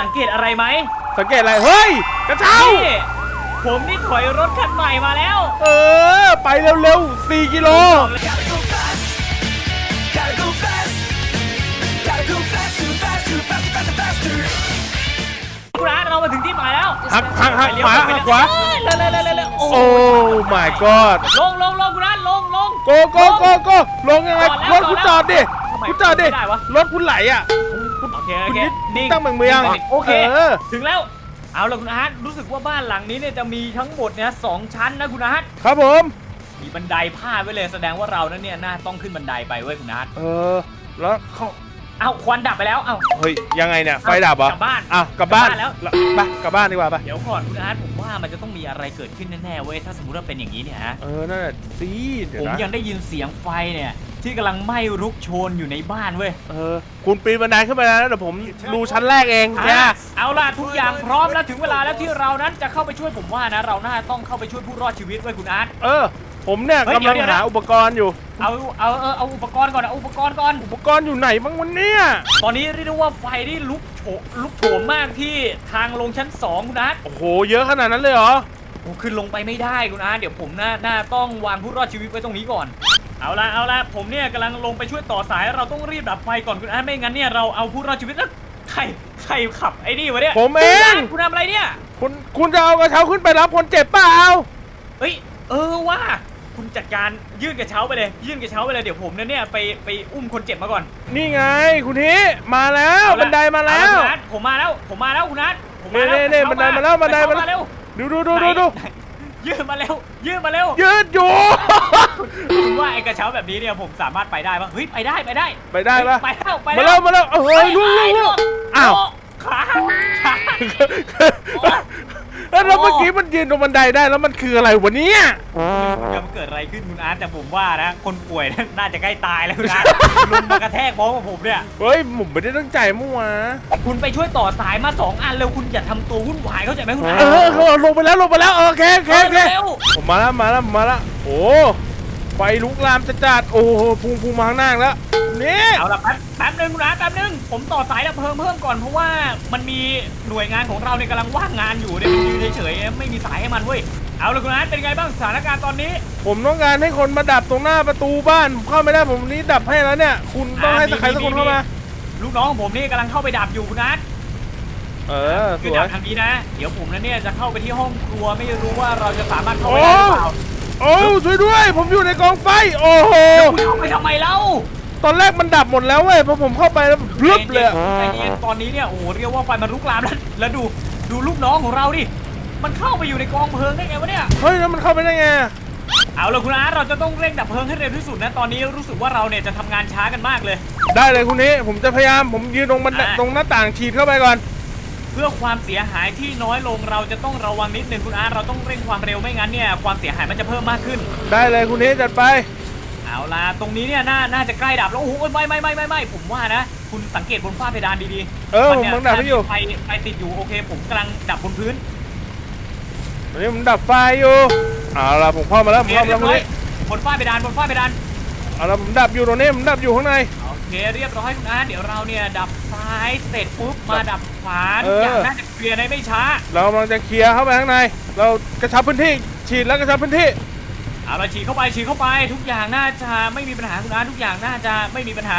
สังเกตอะไรไหมสังเกตอะไร เฮ้ย กระเช้า นี่ผมนี่ถอยรถคันใหม่มาแล้วเออ ไปเร็วๆ 4 กิโล บอกเลย Gotta go fast. Gotta go faster, faster, faster, faster, faster. คุณอาร์ตเรามาถึงที่หมายแล้วหักหักหักไปเลี้ยขวาไปหัเลี้กยขวา เอ้ยเร็วเร็วเร็วเร็วเร็วโอ้โอ้ my god ลงลงลงคุณอาร์ตลงลง โกโกโกโกลงยังไงก่อนแล้วรถคุณจอดดิทำไมคุณจอดดิไม่ได้วะรถคุณไหลอะ โอ เคโอคุณเคยึดนิ่ตั้งเมืองเมืองโอเคเออถึงแล้ว เอาละคุณอาร์ตรู้สึกว่าบ้านหลังนี้เนี่ยจะมีทั้งหมดเนี่ยสองชั้นนะคุณอาร์ตครับผม มีบันไดพาดไว้เลยแสดงว่าเรานั้นเนี่ยน่าต้องขึ้นบันไดไปเว้ยคุณอาร์ตเออ แล้วเขาเอ้าควันดับไปแล้วเอ้าเฮ้ย ยังไงเนี่ย ไฟดับเหรอกลับบ้านอ้าวกลับบ้านกลับบ้านแล้วไปกลับบ้านดีกว่าไป เดี๋ยวก่อนคุณอาร์ตผมว่ามันจะต้องมีอะไรเกิดขึ้นแน่ๆเว้ยถ้าสมมติว่าเป็นอย่างนี้เนี่ยฮะเออ นั่นน่ะสิเดี๋ยผวมนะยังได้ยินเสียงไฟเนี่ย ที่กำลังไหม้รุกโชนอยู่ในบ้านเว้ยเออคุณปีนบันไดขึ้นไปแล้วนะเดี๋ยวผมดูชั้นแรกเองอะแกเอาล่ะทุกอย่างพร้อมแล้วถึงเวลาแล้วที่เรานั้นจะเข้าไปช่วยผมว่านะเราน่าต้องเข้าไปช่วยผู้รอดชีวิตเว้ยคุณอาร์ต เออ ผมเนี่ยเฮ้ยกำลังเดี๋ยวๆหาอุปกรณ์อยู่ เอาเอาเอาเอาอุปกรณ์ก่อนเอาอุปกรณ์ก่อน อุปกรณ์อยู่ไหนบ้างวันเนี้ยตอนนี้เรียกได้ว่าไฟที่ลุกโฉลุกโถมมากที่ทางลงชั้นสองคุณอาร์ต โอ้โห เยอะขนาดนั้นเลยเหรอโอ้ขึ้นลงไปไม่ได้คุณอาร์ตเดี๋ยวผมน่าน่าต้องวางผู้รอดชีวิตไว้ตรงนี้ก่อน เอาละเอาละผมเนี่ยกำลังลงไปช่วยต่อสายเราต้องรีบดับไฟก่อนคุณอาร์ตไม่งั้นเนี่ยเราเอาผู้รอดชีวิตแล้วใครใครขับไอ้นี่วะเนี่ยผมเอง คุณาร์ตคุณทำอะไรเนี่ยคุณคุณจะเอากระเช้าขึ้นไปรับคนเจ็บเปล่าเฮ้ยเออว่าคุณจัดการยื่นกระเช้าไปเลย ยื่นกระเช้าไปเลยเดี๋ยวผมเนี่ยเนี่ยไปไปอุ้มคนเจ็บมาก่อน นี่ไง คุณทีมาแล้วเอาละบันไดมาแล้วเอละคุณนัทผมมาแล้ว ผมมาแล้วคุณนัทผมมาแล้วเน่ๆๆกระบันไดเช้มาแล้วบันไดกระมาเช้แล้วเร็ว ดูดูดูดูดูไหน ยื่นมาเร็ว ยื่นมาเร็วยืดอยู่ คุณว่าไอ้กระเช้าแบบนี้เนี่ยผมสามารถไปได้ปะเฮ้ยไปได้ไปได้ไปได้ปะเฮ้ยไปแล้วไปมาแล้แล้ววมาแล้วเอ้ยลุกลุกลุกอ้าวโขาขา แล้วแล้วเมื่อกี้มันยืนตรงบันไดได้แล้วมันคืออะไรวะเนี่ยจะมันเกิดอะไรขึ้นคุณอาร์ตแต่ผมว่านะ คนป่วยนะน่าจะใกล้ตายแล้วคุณอาร์ตลุมมากระแทกพร้อมกับผมเนี่ย เฮ้ยผมไม่ได้ตั้งใจเมื่อวานคุณไปช่วยต่อสายมาสองอันเร็วคุณอย่าทำตัววุ่นวายเข้าใจไหมคุณอาเออเขาลงไปแล้วลงไปแล้วโอเคโอเคโอเคเร็วผมมาแล้วมาแล้วมาแล้วโอ้ไฟลุกลามจะจัดโอ้โหพุงพุงมาข้างหน้าแล้ว นี่เอาละแป๊บแป๊บนึงคุณอาแป๊บนึงผมต่อสายดับเพลิงเพิ่มก่อนเพราะว่ามันมีหน่วยงานของเราเนี่ยกำลังว่างงานอยู่เนี่ยมันยืนเฉยๆไม่มีสายให้มันเว้ยเอาละคุณอาเป็นไงบ้างสถานการณ์ตอนนี้ ผมต้องการให้คนมาดับตรงหน้าประตูบ้านผมเข้าไม่ได้ผมนี้ดับให้แล้วเนี่ย คุณต้องให้สักใครสักคนเข้ามาลูกน้องของผมนี่กำลังเข้าไปดับอยู่คุณอาเออสคือวยดับทางนี้นะ เดี๋ยวผมนั้นเนี่ยจะเข้าไปที่ห้องครัวไม่รู้ว่าเราจะสามารถเข้าไปได้หรือเปล่าโอ้ช่วยด้วย ผมอยู่ในกองไฟ โอ้โหคุณเข้าไปทำไมเล่า ตอนแรกมันดับหมดแล้วเว้ยพอผมเข้าไปแล้วพลึบเลยอะใจเย็นตอนนี้เนี่ยโอ้โหเรียกว่าไฟมันลุกลามแล้วแล้วดูดูลูกน้องของเราดิมันเข้าไปอยู่ในกองเพลิงได้ไงวะเนี่ย เฮ้ยแล้วมันเข้าไปได้ไงเอาละคุณอาร์ตเราจะต้องเร่งดับเพลิงให้เร็วที่สุดนะตอนนี้รู้สึกว่าเราเนี่ยจะทำงานช้ากันมากเลย ได้เลยคุณนี้ผมจะพยายามผมยืนตรงบันไดอะ ตรงหน้าต่างฉีดเข้าไปก่อน เพื่อความเสียหายที่น้อยลงเราจะต้องระวังนิดนึงคุณอาร์ตเราต้องเร่งความเร็วไม่งั้นเนี่ยความเสียหายมันจะเพิ่มมากขึ้น ได้เลยคุณนี้จัดไป เอาล่ะตรงนี้เนี่ยน่าน่าจะใกล้ดับแล้วโอ้โหไม่ไม่ไม่ไม่ไม่ผมว่านะ คุณสังเกตบนฝ้าเพดานดีๆเออมันผมนี่กำลังดับให้อยู่ ไฟไฟติดอยู่โอเค ผมกำลังดับบนพื้นตอนนี้ผมดับไฟอยู่เอาละผมเข้ามาแล้วผมเรียเข้ามาบแล้วคุณร้อยนี้บนฝ้าเพดานบนฝ้าเพดานเอาละผมดับอยู่ตรงนี้ผมดับอยู่ข้างในโอเคเรียบร้อยคุณอาร์ตเดี๋ยวเราเนี่ยดับซ้ายเสร็จปุ๊บมาดับขวาเอทุอกอย่างน่าจะเคลียร์ในไม่ช้า เรากำลังจะเคลียร์เข้าไปข้างใน เรากระชับพื้นที่ฉีดแล้วกระชับพื้นที่ เอาละฉีดเข้าไปฉีดเข้าไป ทุกอย่างน่าจะไม่มีปัญหาคุณอาร์ตทุกอย่างน่าจะไม่มีปัญหา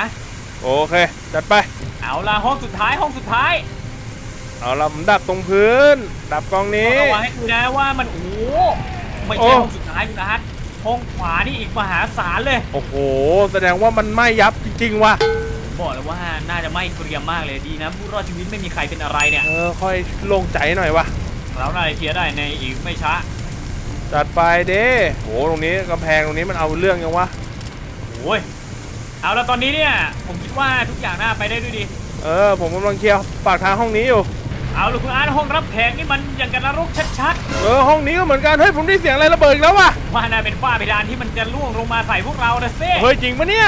โอเค จัดไป เอาละห้องสุดท้ายห้องสุดท้ายเอาละผมดับตรงพื้น ดับกองนี้ระวังให้ดูนะว่ามันโอ้โหไม่โอ้ใช่ห้องสุดท้ายคุณอาร์ตห้องขวานี่อีกมหาศาลเลย โอ้โห แสดงว่ามันไหม้ยับจริงๆว่ะบอกเลยว่าน่าจะไม่เกรียมมากเลยดีนะผู้รอดชีวิตไม่มีใครเป็นอะไรเนี่ยเออค่อยโล่งใจหน่อยว่ะเราน่าจะเคลียร์ได้ในอีกไม่ช้า จัดไปเด้โหตรงนี้กำแพงตรงนี้มันเอาเรื่องยังวะ โอ้ยเอาละตอนนี้เนี่ย ผมคิดว่าทุกอย่างน่าไปได้ด้วยดี เออ ผมกำลังเคลียร์ปากทางห้องนี้อยู่ เอาละคุณอาร์ตห้องรับแขกนี่มันอย่างกันนรกชัดเออ ห้องนี้ก็เหมือนกัน เฮ้ย ผมได้เสียงอะไรระเบิดอีกแล้วว่ะๆว่าน่าเป็นฝ้าเพดานที่มันจะล่วงลงมาใส่พวกเรานะเซ่เฮ้ย จริงปะเนี่ย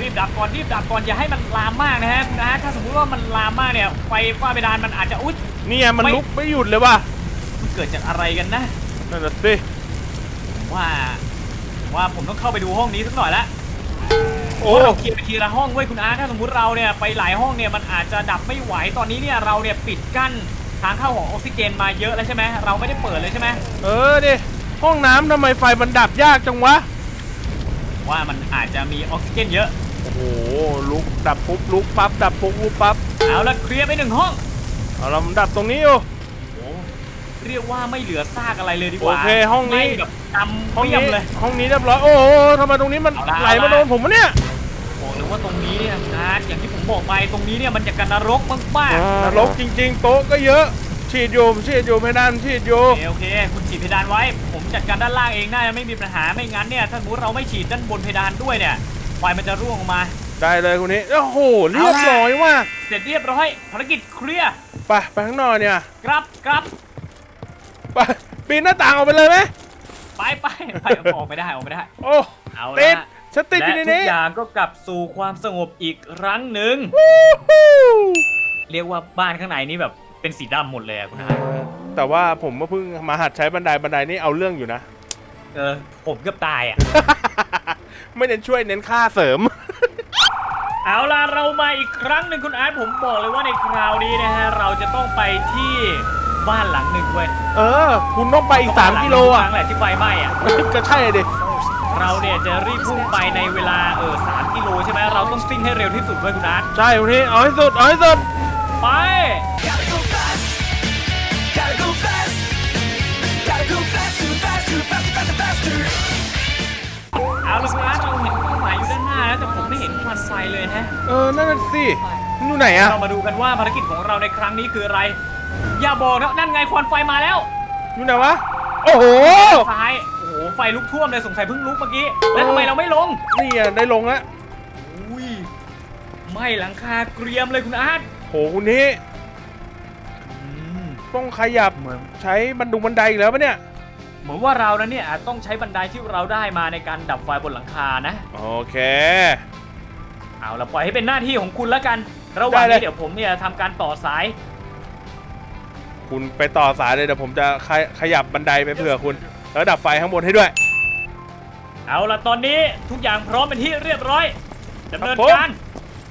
รีบดับก่อนรีบดับก่อนอย่าให้มันลามมากนะฮะคุณอาร์ตถ้าสมมุติว่ามันลามมากเนี่ยไฟฝ้าเพดานมันอาจจะอุ๊ย เนี่ยมันไม่ ลุกไม่หยุดเลยว่ะมันเกิดจากอะไรกันนะ นั่นน่ะสิ ว่าว่าผมต้องเข้าไปดูห้องนี้สักหน่อยละโอ้เราเคลียร์ไปทีละห้องเว้ยคุณอาร์ตถ้าสมมติเราเนี่ยไปหลายห้องเนี่ยมันอาจจะดับไม่ไหวตอนนี้เนี่ยเราเนี่ยปิดกั้นทางเข้าของออกซิเจนมาเยอะแล้วใช่ไหมเราไม่ได้เปิดเลยใช่ไหมเออดิห้องน้ำทำไมไฟมันดับยากจังวะ ว่ามันอาจจะมีออกซิเจนเยอะโอ้โหลุกดับปุ๊บลุกปั๊บดับปุ๊บลุกปั๊บเอาละเคลียร์ไปหนึ่งห้อง เอาเรามันดับตรงนี้อยู่โอ้ เรียกว่าไม่เหลือซากอะไรเลยดีกว่าโอเคห้องนี้ไม่แบบดำห้องเปี่ยนี้มเลย ห้องนี้เรียบร้อยโอ้โหทำไมตรงนี้มันเอาละ ไหลมาเอาละโดนผมวะเนี่ยบอกเลยว่าตรงนี้เนี่ยนะอย่างที่ผมบอกไปตรงนี้เนี่ยมันจะกันนรกมากนรกจริง ๆ โต๊ะก็เยอะฉีดอยู่ฉีดอยู่เพดานฉีดอยู่โอเคโอเคคุณฉีดเพดานไว้ ผมจัดการด้านล่างเองน่าจะไม่มีปัญหาไม่งั้นเนี่ยถ้าสมมติเราไม่ฉีดด้านบนเพดานด้วยเนี่ยไฟมันจะร่วงออกมา ได้เลยคุณนี้โอ้โหเรียบร้อยมากเสร็จเรียบร้อยภารกิจเคลียร์ไปไปข้างนอกเนี่ย กรับกรับ ไปปีนหน้าต่างออกไปเลยไหมไปไปไปออกไม่ได้ออกไม่ได้ โอ้เอาติละดฉันติดอยู่ในและทุนี้กอย่างก็กลับสู่ความสงบอีกครั้งหนึ่งฮู้เรียกว่าบ้านข้างในนี่แบบเป็นสีดำหมดเลยอะคุณอาแต่ว่าผมก็เพิ่งมาหัดใช้บันไดบันไดนี่เอาเรื่องอยู่นะ เออผมเกือบตายอะ ไม่เน้นช่วยเน้นค่าเสริม เอาล่ะเรามาอีกครั้งหนึ่งคุณอาร์ตผมบอกเลยว่าในคราวนี้นะฮะเราจะต้องไปที่ บ้านหลังหนึ่งเว้ยเออ คุณต้องไปอีก 3 กิโลอะครั้งแหละที่ไฟไหม้อะ ก็ใช่ดิเราเนี่ยจะรีบพุ่งไปในเวลาเออสามกิโลใช่ไหมเราต้องซิ่งให้เร็วที่สุดเว้ยคุณอาร์ตใช่คุณนี้เอาให้สุด เอาให้สุด ไป Gotta go fast Gotta go fast Gotta go faster faster faster faster faster เอาละคุณอาร์ตเราเห็นเป้าหมายอยู่ด้านหน้าแล้วแต่ผมไม่เห็นควันไฟเลยฮะ เออ นั่นน่ะสิมันอยู่ไหนอะเรามาดูกันว่าภารกิจของเราในครั้งนี้คืออะไร อย่าบอกนะนั่นไงควันไฟมาแล้วอยู่ไหนวะ โอ้โห ซ้ายโอ้โหไฟลุกท่วมเลยสงสัยเพิ่งลุกเมื่อกี้แล้วทำไมเราไม่ลงนี่อะได้ลงแล้วอุ้ยไหม่หลังคาเกรียมเลยคุณอาร์ตโหคุณนี้อืมต้องขยับเหมือนใช้บันดุงบันไดอีกแล้วปะเนี่ย เหมือนว่าเรานั้นเนี่ยอาจต้องใช้บันไดที่เราได้มาในการดับไฟบนหลังคานะ โอเค เอาละปล่อยให้เป็นหน้าที่ของคุณแล้วกัน ระหว่างได้เลนี้ย เดี๋ยวผมเนี่ยทำการต่อสาย คุณไปต่อสายเลยเดี๋ยวผมจะขยขยับบันไดไปเผื่อคุณ แล้วดับไฟข้างบนให้ด้วย เอาละตอนนี้ทุกอย่างพร้อมเป็นที่เรียบร้อยดำเนินครับผม การ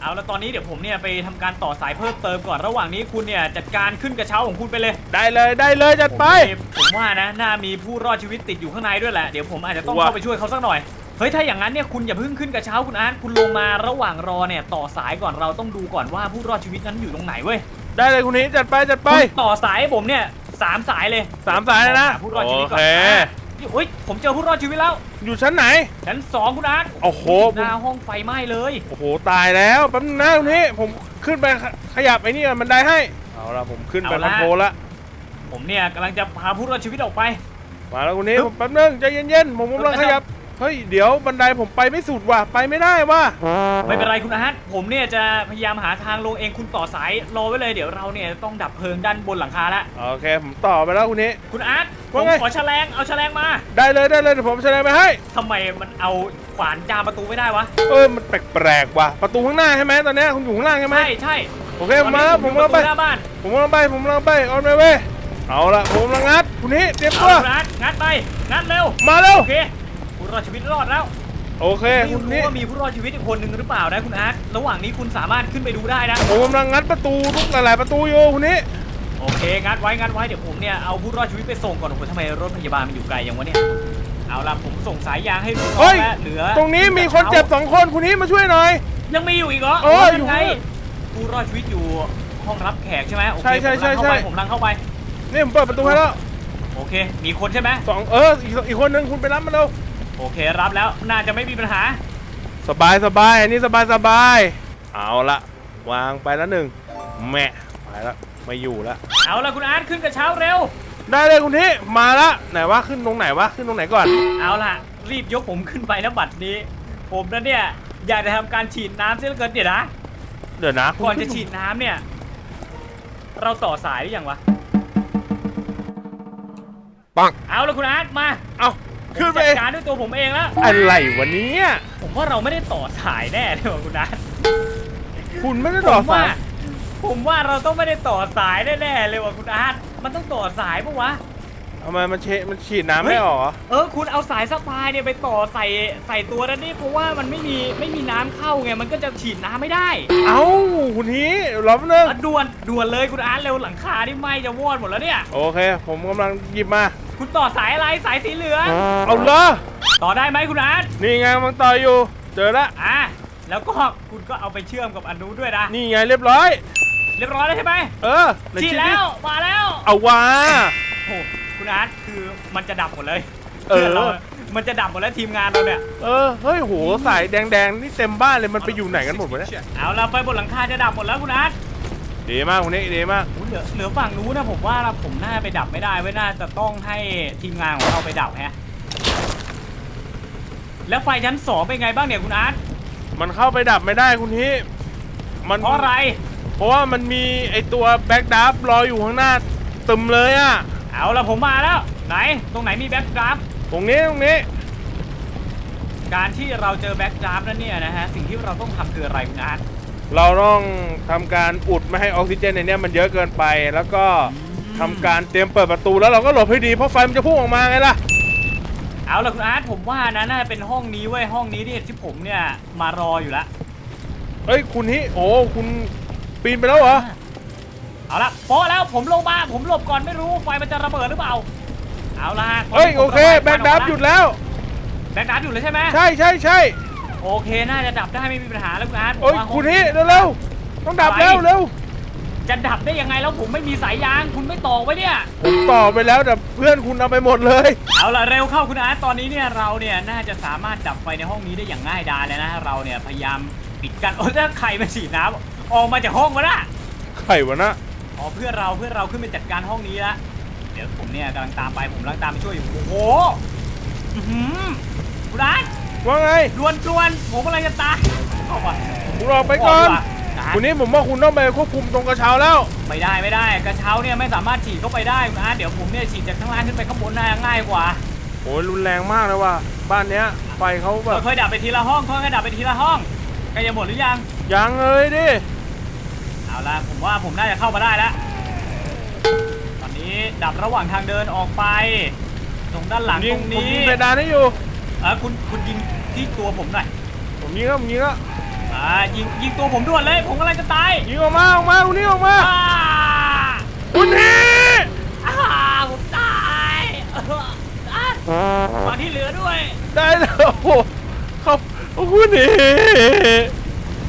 เอาละตอนนี้เดี๋ยวผมเนี่ยไปทำการต่อสายเพิ่มเติมก่อนระหว่างนี้คุณเนี่ยจัดการขึ้นกระเช้าของคุณไปเลยได้เลยได้เลยจัดไป ผมผมว่านะน่ามีผู้รอดชีวิตติดอยู่ข้างในด้วยแหละเดี๋ยวผมอาจจะต้องว่า เข้าไปช่วยเขาสักหน่อยเฮ้ยถ้าอย่างนั้นเนี่ยคุณอย่าเพิ่งขึ้นกระเช้าคุณอาร์ตคุณลงมาระหว่างรอเนี่ยต่อสายก่อนเราต้องดูก่อนว่าผู้รอดชีวิตนั้นอยู่ตรงไหนเว้ย ได้เลยคุณนี้จัดไปจัดไปคุณต่อสายให้ผมเนี่ยสามสายเลยสามสายเลยนะหาผู้รอดชีวิตโอก่อนเคอะเฮ้ยผมเจอผู้รอดชีวิตแล้วอยู่ชั้นไหนชั้นสองคุณอาร์ตโอ้โหหน้าห้องไฟไหม้เลยโอ้โหตายแล้วแป๊บนึงนะคุณนี้ผมขึ้นไปขขยับไอ้นี่ก่อนบันไดให้เอาละผมขึ้นไปคอนโทรลละผมเนี่ยกำลังจะพาผู้รอดชีวิตออกไปมาแล้วคุณนี้ผมแป๊บนึงใจเย็นๆผมกำลังขยับเฮ้ยเดี๋ยวบันไดผมไปไม่สุดว่ะไปไม่ได้ว่ะไม่เป็นไรคุณอาร์ตผมเนี่ยจะพยายามหาทางลงเองคุณต่อสายรอไว้เลยเดี๋ยวเราเนี่ยต้องดับเพลิงด้านบนหลังคาละโอเคผมต่อไปแล้วคุณนี้ คุณอาร์ตผว่ามไงขอแฉลงเอาแฉลงมาได้เลยได้เลยเดี๋ยวผมแสดงไปให้ ทำไมมันเอาขวานจามประตูไม่ได้วะเออมันแปลกๆว่ะประตูข้างหน้าใช่ไหมตอนเนี้ยคุณอยู่ข้างล่างใช่ไหมใช่ใช่โอเคผมมาแล้วผมตอนกำลันี้งอยู่ประตูหไปน้าบ้านผมกำลังไปผมกำลังไปออนไปเว้ยเอาละผมกำลังงัดคุณนี้เตรียมเอาตัวคุณอาร์ตงัดไปงัดเร็วมาเร็วโอเคผู้ รอดชีวิตรอดแล้วโอเคไม่คุณรู้นี้ว่ามีผู้รอดชีวิตอีกคนหนึ่งหรือเปล่านะคุณอาร์ตระหว่างนี้คุณสามารถขึ้นไปดูได้นะ ผมกำลังงัดประตูทุกหลายๆประตูอยู่คุณนี้โอเคงัดไว้งัดไว้เดี๋ยวผมเนี่ยเอาผู้รอดชีวิตไปส่งก่อนโอ้โหทำไมรถพยาบาลมันอยู่ไกลอย่างวะเนี่ยเอาล่ะผมส่งสายยางให้ลูกน้อเฮ้งยและเหลือตรงนี้มีคนเจ็บสองคนคุณนี้มาช่วยหน่อย ยังมีอยู่อีกเหรอเออนั่นไงอยู่ผู้รอดชีวิตอยู่ห้องรับแขกใช่ไหมโอเคใช่ใช่ใช่ผมกำลังเข้าไปใช่ผมกำลังเข้าไปนี่ผมเปิดประตูให้แล้วโอเค มีคนใช่ไหมสองเอออีกอีกคนนึงคุณไปรับมาเร็ว โอเครับแล้วน่าจะไม่มีปัญหา สบายสบายอันนี้สบายสบายเอาละวางไปแล้วหนึ่งแม่ไปแล้วไม่อยู่แล้วเอาล่ะคุณอาร์ตขึ้นกระเช้าเร็ว ได้เลยคุณที่มาละไหนวะขึ้นตรงไหนวะขึ้นตรงไหนก่อน เอาล่ะ รีบยกผมขึ้นไปนะบัดนี้ ผมนะเนี่ยอยากจะทำการฉีดน้ำเสียเหลือเกินเดี๋ยวนะ เดี๋ยวนะก่อนจะฉีดน้ำเนี่ย เราต่อสายหรือยังวะปังเอาละคุณอาร์ตมา เอา ขึ้นไปผมจัดการด้วยตัวผมเองแล้วอะไรวะเนี้ยผมว่าเราไม่ได้ต่อสายแน่เลยว่ะคุณอาร์ตคุณไม่ได้ต่อผมว่าสายผมว่าเราต้องไม่ได้ต่อสายแน่ๆเลยว่ะคุณอาร์ตมันต้องต่อสายปะวะ ทำไมมันเชมันฉีดน้ำไม่ออกเหรอเออคุณเอาสายสปายเนี่ยไปต่อใส่ใส่ตัวนั่นนี่เพราะว่ามันไม่มีไม่มีน้ำเข้าไงมันก็จะฉีดน้ำไม่ได้เอ้าคุณฮีรอแป๊บนึงอะด่วนด่วนเลยคุณอาร์ตเร็วหลังคานี่ไหม้จะวอดหมดแล้วเนี่ยโอเค ผมกำลังหยิบมา คุณต่อสายอะไรสายสีเหลืองเอาเลยต่อได้ไหมคุณอาร์ตนี่ไงกำลังต่ออยู่ เจอละอะแล้วก็คุณก็เอาไปเชื่อมกับอันนู้นด้วยนะนี่ไงเรียบร้อย เรียบร้อยแล้วใช่ไหมเออไหนฉีดดิแล้วมาแล้วเอาว่า โอ้คุณอาร์ตคือมันจะดับหมดเลยเออ พื่นรามันจะดับหมดแล้วทีมงานเราเนี่ยเออเฮ้ยโหสายแดงๆนี่เต็มบ้านเลยมันไปอยู่ไหนกันหมดวะเนี่ยเอาเราไปบนหลังคาจะดับหมดแล้วคุณอาร์ต ดีมากคุณนี่ดีมากอุ๊ยเหลือเหลือฝั่งนู้นนะผมว่าเราผมน่าไปดับไม่ได้ไว้ยน่าจะต้องให้ทีมงานของเราไปดับแฮะ แล้วไฟชั้นสองเป็นไงบ้างเนี่ยคุณอาร์ตมันเข้าไปดับไม่ได้คุณฮีมันเพราะอะไร เพราะว่ามันมีไอตัวแบ็กดับรออยู่ข้างหน้าตึมเลยอะเอาละผมมาแล้ว ไหน ตรงไหนมีแบ็กดราฟตรงนี้ตรงนี้การที่เราเจอแบ็กดราฟนั่นเนี่ยนะฮะ สิ่งที่เราต้องทำคืออะไรคุณอาร์ต เราต้องทำการอุดไม่ให้ออกซิเจนในเนี้ยมันเยอะเกินไปแล้วก็ทำการเตรียมเปิดประตูแล้วเราก็หลบให้ดีเพราะไฟมันจะพุ่งออกมาไงล่ะ เอาละคุณอาร์ตผมว่านะน่าจะเป็นห้องนี้เว้ยห้องนี้เนี่ยที่ผมเนี่ยมารออยู่แล้วเฮ้ยคุณฮิโอ้คุณปีนไปแล้วเหรอ เอาละโป๊ะแล้วผมลงมาผมหลบก่อนไม่รู้ไฟมันจะระเบิดหรือเปล่า เอาละเฮ้ยโอเคแบ็กดับหยุดแล้ว แบ็กดราฟหยุดเลยใช่ไหมใช่ใช่ใช่ โอเคน่าจะดับได้ไม่มีปัญหาแล้วคุณอาร์ตผมโอ้ยว่าห้องคุณฮิเร็วๆต้องดับแล้วเร็วจะดับได้ยังไงแล้วผมไม่มีสายยางคุณไม่ต่อไว้เนี่ย ผมต่อไปแล้วแต่เพื่อนคุณเอาไปหมดเลย เอาล่ะเร็วเข้าคุณอาร์ตตอนนี้เนี่ยเราเนี่ยน่าจะสามารถดับไฟในห้องนี้ได้อย่างง่ายดายเลยนะเราเนี่ยพยายามปิดกันโอ้ยถ้าใครมาฉีดน้ำออกมาจากห้องวะน่ะไข่วะนะอ๋อเพื่อนเราเพื่อนเราขึ้นไปจัดการห้องนี้ละเดี๋ยวผมเนี่ยกำลังตามไปผมกำลังตามไปช่วยอยู่โอ้โหอื้อหือคุณอาร์ต ว่าไงดวนดวนผมกำลังจะตายเข้ามาคุณออกไปก่อนดีว่านะคุณนี้ผมว่าคุณต้องไปควบคุมตรงกระเช้าแล้วไม่ได้ไม่ได้กระเช้าเนี่ยไม่สามารถฉีดเข้าไปได้คุณอาร์ตเดี๋ยวผมเนี่ยฉีดจากข้างล่างขึ้นไปข้างบนน่าง่ายกว่าโอ้ยรุนแรงมากเลยว่ะบ้านเนี้ยไฟเขาแบบค่อยๆดับไปทีละห้องค่อยๆดับไปทีละห้องใกล้จะหมดหรือยังยังเลยดิเอาละผมว่าผมน่าจะเข้ามาได้แล้วตอนนี้ดับระหว่างทางเดินออกไป ตรงด้านหลังยิตงรงผมนี้ยิงเพดานให้อยู่เออคุณคุณยิงที่ตัวผมหน่อยผมยิงแล้วผมยิงแล้วอ่ายิงยิงตัวผมด่วนเลย ผมกำลังจะตายยิงออกมาออกมาคุณนี่ออกมาอ่าคุณนี่อ่าผมตายเอออ่ามาที่เหลือด้วย ได้แล้วโอ้โหเขาโอ้คุณนี่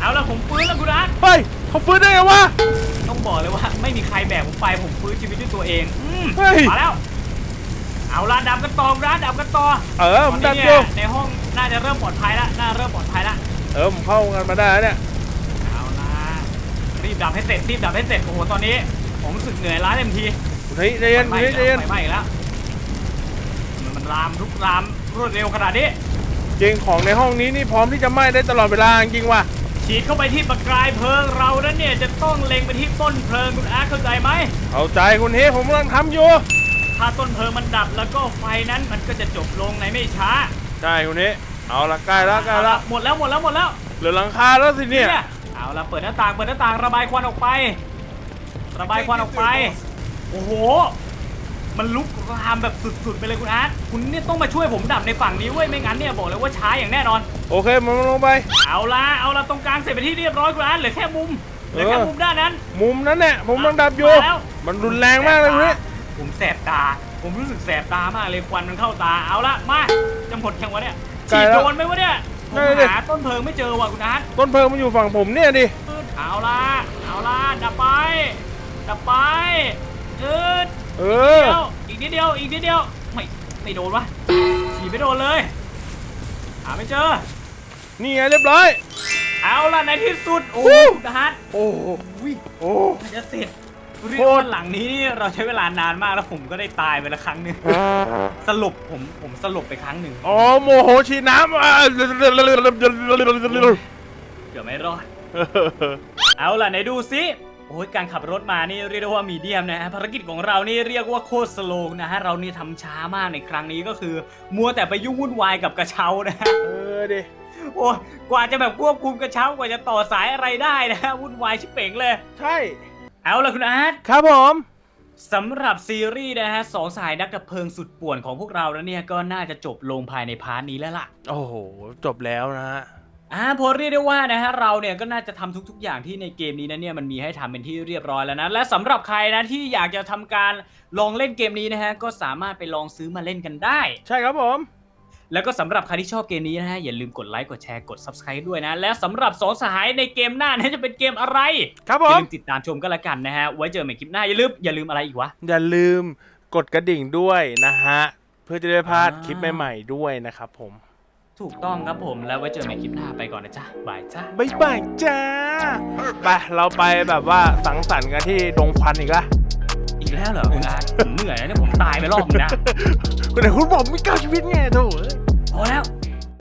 เอาละผมฟื้นแล้วคุณรัฐเฮ้ยเขาฟื้นได้ไงวะต้องบอกเลยว่า ไม่มีใครแบกผมไปผมฟื้นชีวิตด้วยตัวเองอืมเฮ้ยมาแล้ว เอาละดับกันต่อคุณรัฐดับกันต่อเออผมดันตอยู่นนี้ในห้องน่าจะเริ่มปลอดภัยแล้วน่าเริ่มปลอดภัยแล้วเออผมเข้ากันมาได้แล้วเนี่ยเอาล่ะรีบดับให้เสร็จรีบดับให้เสร็จโอ้โหตอนนี้ผมรู้สึกเหนื่อยล้าเต็มทีคุณนี่ใจเย็นไฟคุณไหม้นี่ใจเย็นไฟไหม้อีกแล้วมันมันรามลุกรามรวดเร็วขนาดนี้จริงของในห้องนี้นี่พร้อมที่จะไหม้ได้ตลอดเวลาจริงๆว่ะฉีดเข้าไปที่ประกายเพลิงเรานั้นเนี่ยจะต้องเล็งไปที่ต้นเพลิงคุณอาร์ตเข้าใจไหมเข้าใจคุณเฮผมกำลังทำอยู่ ถ้าต้นเพลิงมันดับแล้วก็ไฟนั้นมันก็จะจบลงในไม่ช้าใช่คุณนี่เอาละใกล้แล้วใกล้แล้วหมดแล้วหมดแล้วหมดแล้วเหลือหลังคาแล้วสิเนี่ยเอาละเปิดหน้าต่างเปิดหน้าต่างระบายควันออกไป ระบายควันออกไป โอ้โห มันลุกรามแบบสุดๆไปเลยคุณอาร์ตคุณเนี่ยต้องมาช่วยผมดับในฝั่งนี้เว้ยไม่งั้นเนี่ยบอกเลยว่าช้าอย่างแน่นอน โอเคมันลงไป เอาละเอาละตรงกลางเสร็จไปนที่เรียบร้อยคุณอาร์ตเหลือแค่มุมเหลือแค่เออมุมด้านนั้น มุมนั้นเนี่ยผมกำลังดับอยู่มาแล้วมันรุนแรงมากเลยคุณนี่ ผมแสบตา ผมรู้สึกแสบตามากเลยควันมันเข้าตา เอาละมาจะหมดยังวะเนี่ยฉีดโดนไหมวะเนี่ยผมหาต้นเพลิงไม่เจอว่ะคุณอาร์ตต้นเพลิงมันอยู่ฝั่งผมเนี่ยดิเอาละเอาละดับไป ดับไปอืด เอเดีอยวอีกนิดเดียว อีกนิดเดียว ไม่ ไม่โดนวะฉีดไม่โดนเลย หาไม่เจอ นี่ไงเรียบร้อย เอาละในที่สุด โอ้วู้ดาร์ดโอ้โหโอ้ มันจะเสร็จ เรียโคกตรว่าหลังนี้นี่เราใช้เวลานานมากแล้วผมก็ได้ตายไปละครั้งหนึ่งสรุปผมผมสรุปไปครั้งหนึ่งอ๋อโมโหฉีดน้ำอะเกือบไม่รอดเอาล่ะไหนดูซิโอ้ยการขับรถมานี่เรียกได้ว่ามีเดียมนะฮะภารกิจของเรานี่เรียกว่าโคตรสโลว์นะฮะเรานี่ทำช้ามากในครั้งนี้ก็คือ มัวแต่ไปยุ่งวุ่นวายกับกระเช้านะฮะเออดิโอ้ยกว่าจะแบบควบคุมกระเช้ากว่าจะต่อสายอะไรได้นะฮะวุ่นวายชิบเป่งเลย ใช่ เอาล่ะคุณอาร์ตครับผมสำหรับซีรีส์นะฮะสองสายนักดับเพลิงสุดป่วนของพวกเราแล้วเนี่ยก็น่าจะจบลงภายในพาร์ทนี้แล้วล่ะ โอ้โหจบแล้วนะฮะอ่าเพอเรียกได้ว่านะฮะเราเนี่ยก็น่าจะทำทุก ๆ อย่างที่ในเกมนี้นะเนี่ยมันมีให้ทำเป็นที่เรียบร้อยแล้วนะและสำหรับใครนะที่อยากจะทำการลองเล่นเกมนี้นะฮะก็สามารถไปลองซื้อมาเล่นกันได้ ใช่ครับผม แล้วก็สำหรับใครที่ชอบเกมนี้นะฮะอย่าลืมกดไลค์กดแชร์กด subscribe ด้วยนะ และสำหรับสองสหายในเกมหน้านะจะเป็นเกมอะไรครับอผย่าม ลืมติดตามชมก็แล้วกันนะฮะไว้เจอกันใหม่คลิปหน้าอย่าลืมอย่าลืมอะไรอีกวะ อย่าลืมกดกระดิ่งด้วยนะฮะ เพื่อจะได้ไม่พลาดอ่า คลิปใหม่ๆด้วยนะครับผม ถูกต้องครับผมแล้วไว้เจอกันใหม่คลิปหน้าไปก่อนนะจ๊ะบายจ้า บ๊ายบายจ้า ไป เราไปแบบว่าสังสรรค์กันที่ดงควันอีกละอี กแล้วเหรอคุณอาร์ตผมเหนื่อยแล้วเนี่ยผมตายไปรอบนึงนะคุณไหนคุณบอกมีเก้าชีวิตไงโถ่เอ้ยพอแล้วไ